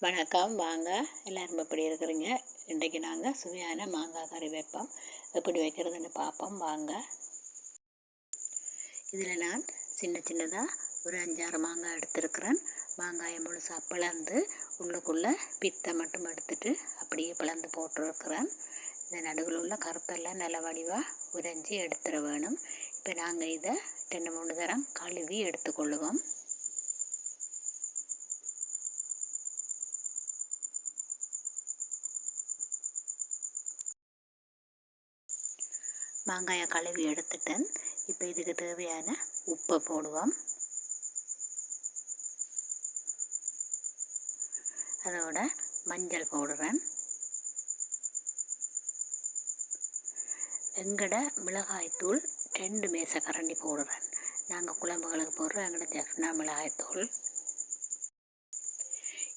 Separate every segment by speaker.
Speaker 1: வணக்கம். வாங்க. எல்லோரும் எப்படி இருக்கிறீங்க? இன்றைக்கு நாங்கள் சுவையான மாங்காய் கறி வைப்போம். எப்படி வைக்கிறதுன்னு பார்ப்போம். வாங்க. இதில் நான் சின்ன சின்னதாக ஒரு அஞ்சாறு மாங்காய் எடுத்துருக்குறேன். மாங்காயை முழுசாக பிளந்து உள்ளுக்குள்ளே பித்தை மட்டும் எடுத்துட்டு அப்படியே பிளந்து போட்டுருக்குறேன். இந்த நடுவில் உள்ள கருப்பெல்லாம் நல்ல வடிவாக உறைஞ்சி எடுத்துட வேணும். இப்போ நாங்கள் இதை ரெண்டு மூணு தரம் கழுவி எடுத்துக்கொள்ளுவோம். மாங்காயை கழுவி எடுத்துட்டேன். இப்போ இதுக்கு தேவையான உப்பை போடுவோம். அதோட மஞ்சள் போடுறேன். எங்கட மிளகாய்த்தூள் ரெண்டு மேசை கரண்டி போடுறேன். நாங்கள் குழம்புகளுக்கு போடுறோம் எங்கட ஜஃப்னா மிளகாய்த்தூள்.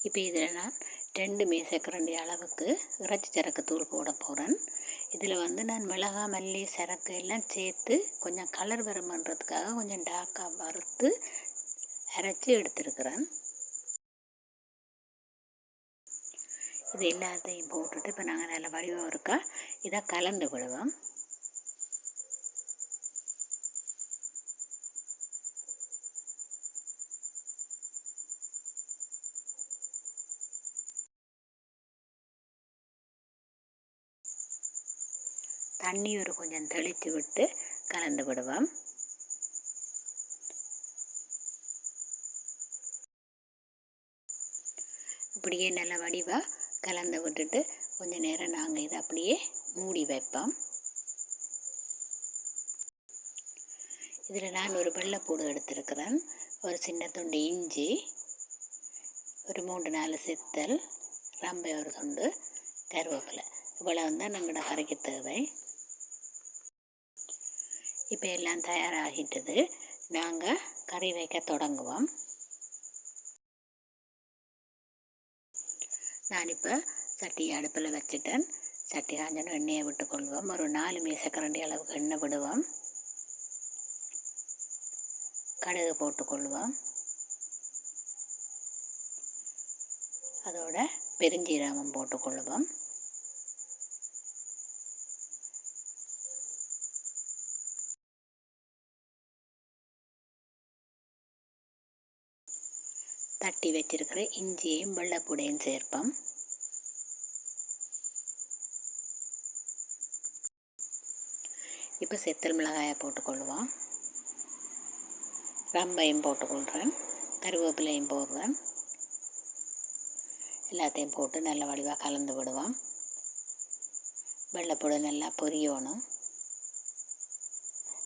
Speaker 1: இப்போ இதில் நான் ரெண்டு மேசக்கரண்டி அளவுக்கு இறைச்சி சரக்கு தூள் போட போகிறேன் இதில் வந்து நான் மிளகா மல்லி சரக்கு எல்லாம் சேர்த்து கொஞ்சம் கலர் வருமன்றதுக்காக கொஞ்சம் டாக்காக வறுத்து அரைச்சி எடுத்துருக்குறேன். இது எல்லாத்தையும் போட்டுட்டு இப்போ நாங்கள் நல்ல வடிவம் இருக்கா இதை கலந்து விடுவோம் தண்ணி ஒரு கொஞ்சம் தெளித்து விட்டு கலந்து விடுவோம். இப்படியே நல்ல வடிவாக கலந்து விட்டுட்டு கொஞ்சம் நேரம் நாங்கள் இதை அப்படியே மூடி வைப்போம். இதில் நான் ஒரு வெள்ளைப்பூடு எடுத்திருக்கிறேன். ஒரு சின்ன துண்டு இஞ்சி ஒரு மூன்று நாலு சித்தல் ரம்பை ஒரு துண்டு கருவேப்பிலை. இவ்வளோ தான் நம்மளோட கரைக்கு தேவை. இப்போ எல்லாம் தயாராகிட்டது நாங்கள் கறி வைக்க தொடங்குவோம். நான் இப்போ சட்டி அடுப்பில் வச்சுட்டேன். சட்டி காஞ்சனும் எண்ணெயை விட்டுக்கொள்வோம் ஒரு நாலு மீசக்கரண்டி அளவுக்கு எண்ணெய் விடுவோம். கடுகு போட்டுக்கொள்வோம் அதோட பெருஞ்சீரகம் போட்டுக்கொள்வோம் தட்டி வச்சிருக்கிற இஞ்சியையும் வெள்ளைப்பூடையும் சேர்ப்போம். இப்போ செத்தல் மிளகாயை போட்டுக்கொள்வோம் ரம்பையும் போட்டுக்கொள்கிறேன் கருவேப்பிலையும் போடுறேன். எல்லாத்தையும் போட்டு நல்ல வடிவாக கலந்து விடுவோம். வெள்ளைப்பூடு நல்லா பொரியணும்.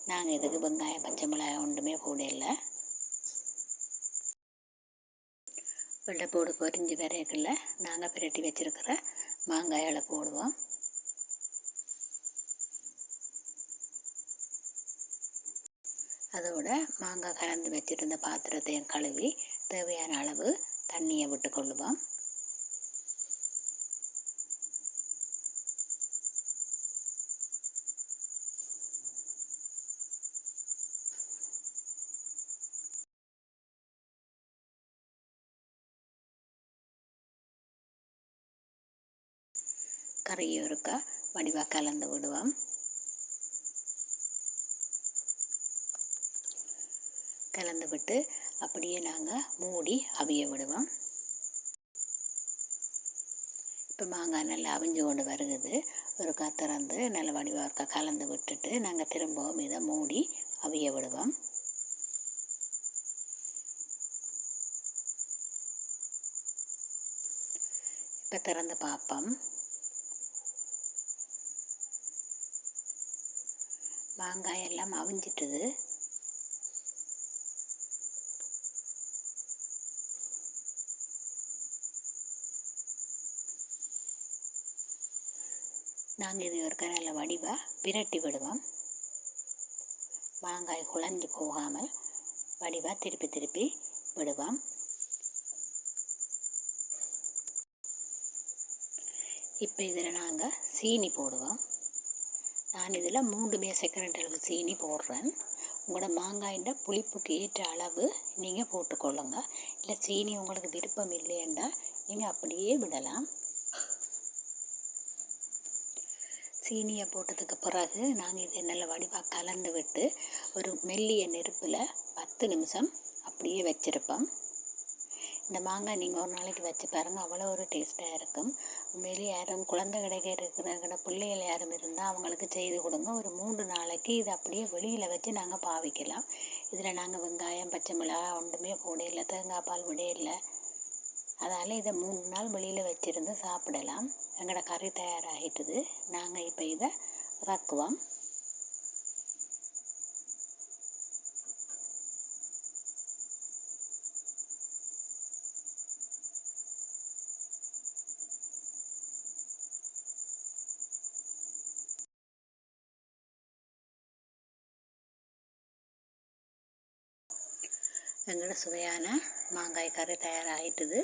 Speaker 1: நாங்கள் இதுக்கு வெங்காயம் பச்சை மிளகாய் ஒன்றுமே கூட இல்லை வெள்ளைப்பூடு பொரிஞ்சு வரையக்குள்ள நாங்கள் பிரட்டி வச்சுருக்கிற மாங்காயில் போடுவோம். அதோட மாங்காய் கலந்து வச்சுருந்த பாத்திரத்தையும் கழுவி தேவையான அளவு தண்ணியை விட்டு கொள்ளுவோம். கரையோருக்க வடிவாக கலந்து விடுவோம். கலந்து விட்டு அப்படியே நாங்கள் மூடி அவிய விடுவோம். இப்போ மாங்காய் நல்லா அவிஞ்சு கொண்டு வருகுது. ஒரு திறந்து நல்ல வடிவாக கலந்து விட்டுட்டு நாங்கள் திரும்பவும் இதை மூடி அவிய விடுவோம். இப்போ திறந்து பார்ப்போம் மாங்காய் எல்லாம் அவிஞ்சிட்டுது. நாங்கள் இது ஒரு கரையில் வடிவாக விரட்டி விடுவோம். மாங்காய் குழஞ்சி போகாமல் வடிவாக திருப்பி திருப்பி விடுவோம். இப்போ இதில் நாங்கள் சீனி போடுவோம். நான் இதில் மூன்று மேசக்கரண்டி அளவு சீனி போடுறேன். உங்களோட மாங்காயின் புளிப்புக்கு ஏற்ற அளவு நீங்கள் போட்டுக்கொள்ளுங்க. இல்லை சீனி உங்களுக்கு விருப்பம் இல்லையண்டா நீங்கள் அப்படியே விடலாம். சீனியை போட்டதுக்கு பிறகு நாங்கள் இதை நல்ல வடிவாக கலந்து விட்டு ஒரு மெல்லிய நெருப்பில் பத்து நிமிஷம் அப்படியே வச்சுருப்போம். இந்த மாங்காய் நீங்கள் ஒரு நாளைக்கு வச்சு பாருங்கள் அவ்வளோ ஒரு டேஸ்ட்டாக இருக்கும். உண்மையிலே யாரும் குழந்தை கிடைக்க இருக்கிற பிள்ளைகள் யாரும் இருந்தால் அவங்களுக்கு செய்து கொடுங்க. ஒரு மூன்று நாளைக்கு இது அப்படியே வெளியில் வச்சு நாங்கள் பாவிக்கலாம். இதில் நாங்கள் வெங்காயம் பச்சை மிளகாய் ஒன்றுமே போட இல்லை தேங்காய் பால் விட இல்லை. இதை மூணு நாள் வெளியில் வச்சுருந்து சாப்பிடலாம். எங்களோட கறி தயாராகிட்டுது. நாங்கள் இப்போ இதை இறக்குவோம். எங்களோட சுவையான மாங்காய் கறி தயாராகிட்டுது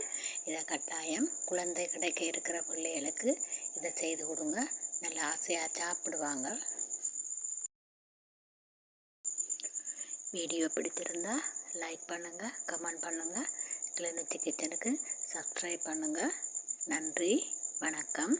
Speaker 1: இதை கட்டாயம் குழந்தை கிடைக்க இருக்கிற பிள்ளைகளுக்கு இதை செய்து கொடுங்க. நல்லா ஆசையாக சாப்பிடுவாங்க. வீடியோ பிடிச்சிருந்தா லைக் பண்ணுங்கள் கமெண்ட் பண்ணுங்கள் கிளினிச்சி கிச்சனுக்கு சப்ஸ்கிரைப் பண்ணுங்கள் நன்றி வணக்கம்.